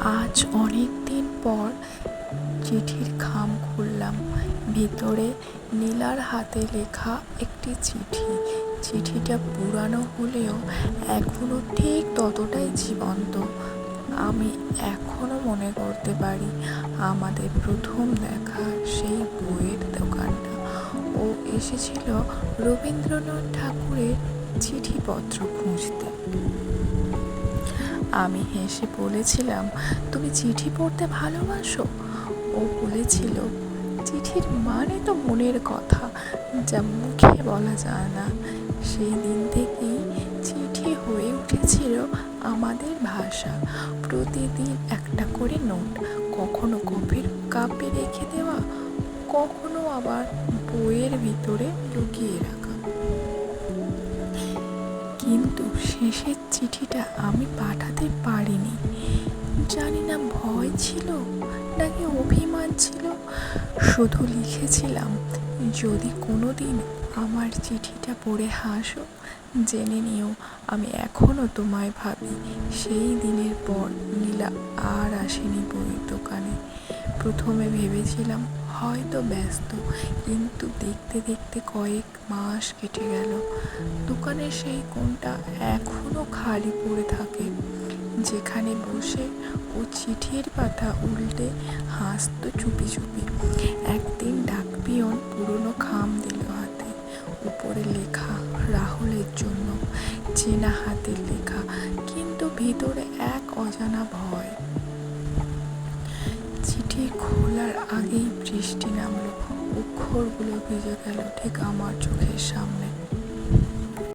আজ অনেক দিন পর চিঠির খাম খুললাম। ভিতরে নীলার হাতে লেখা একটি চিঠি। চিঠিটা পুরানো হলেও এখনও ঠিক ততটাই জীবন্ত। আমি এখনও মনে করতে পারি আমাদের প্রথম দেখা সেই বইয়ের দোকানটা। ও এসেছিল রবীন্দ্রনাথ ঠাকুরের চিঠিপত্র খুঁজতে। আমি হেসে বলেছিলাম, তুমি চিঠি পড়তে ভালোবাসো? ও বলেছিল, চিঠির মানে তো মনের কথা, যা মুখে বলা যায় না। সেই দিন থেকেই চিঠি হয়ে উঠেছিল আমাদের ভাষা। প্রতিদিন একটা করে নোট, কখনো কফির কাপে রেখে দেওয়া, কখনো আবার বইয়ের ভিতরে লুকিয়ে শেষের চিঠিটা আমি পাঠাতে পারিনি। জানি না ভয় ছিল নাকি অভিমান ছিল। শুধু লিখেছিলাম, যদি কোনো দিন আমার চিঠিটা পড়ে হাসো, জেনে নিও, আমি এখনও তোমায় ভাবি। সেই দিনের পর নীলা আর আসেনি বইয়ের দোকানে। প্রথমে ভেবেছিলাম হয়তো ব্যস্ত, কিন্তু দেখতে দেখতে কয়েক মাস কেটে গেল। দোকানের সেই কোণটা এখনও খালি পড়ে থাকে। যেখানে বসে ও চিঠির পাতা উল্টে হাসতো চুপি চুপি। একদিন ডাকপিয়ন পুরনো খাম দিল হাতে, উপরে লেখা রাহুলের জন্য, চেনা হাতের লেখা, কিন্তু ভিতরে এক অজানা ভয়। চিঠি খোলার আগেই বৃষ্টি নামলো। অক্ষরগুলো ভিজে গেল ঠিক আমার চোখের সামনে।